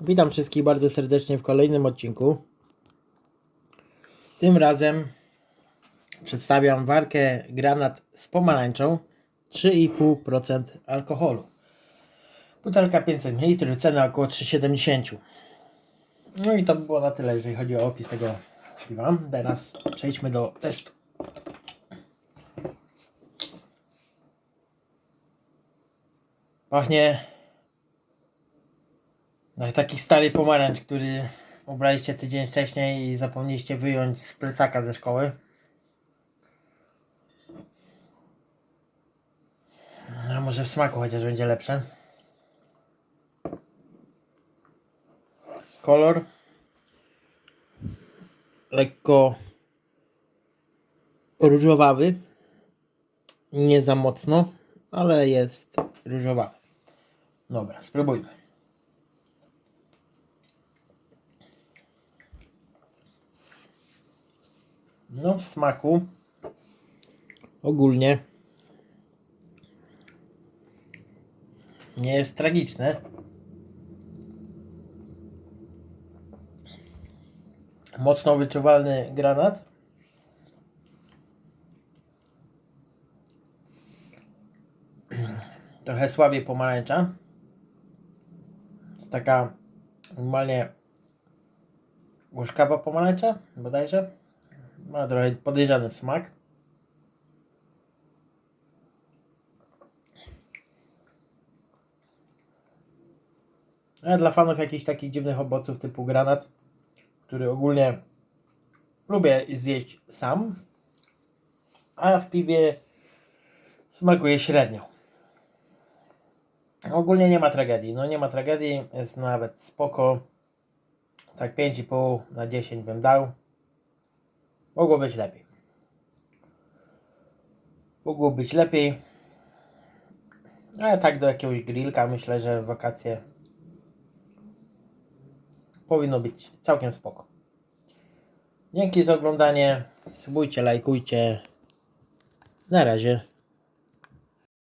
Witam wszystkich bardzo serdecznie w kolejnym odcinku. Tym razem przedstawiam warkę granat z pomarańczą 3,5% alkoholu. Butelka 500 ml, cena około 3,70. No i to by było na tyle, jeżeli chodzi o opis tego piwa. Teraz przejdźmy do testu. Pachnie taki stary pomarańcz, który ubraliście tydzień wcześniej i zapomnieliście wyjąć z plecaka ze szkoły. A może w smaku chociaż będzie lepsze. Kolor lekko różowawy. Nie za mocno, ale jest różowawy. Dobra, spróbujmy. No, w smaku ogólnie nie jest tragiczne. Mocno wyczuwalny granat. Trochę słabiej pomarańcza. Jest taka normalnie łyżkawa pomarańcza, bodajże. Ma trochę podejrzany smak. A dla fanów jakichś takich dziwnych owoców typu granat, który ogólnie lubię zjeść sam, a w piwie smakuje średnio. Ogólnie nie ma tragedii. No nie ma tragedii, jest nawet spoko. Tak 5,5 na 10 bym dał. Mogło być lepiej. Mogło być lepiej. Ale tak do jakiegoś grillka myślę, że wakacje powinno być całkiem spoko. Dzięki za oglądanie. Subujcie, lajkujcie. Na razie.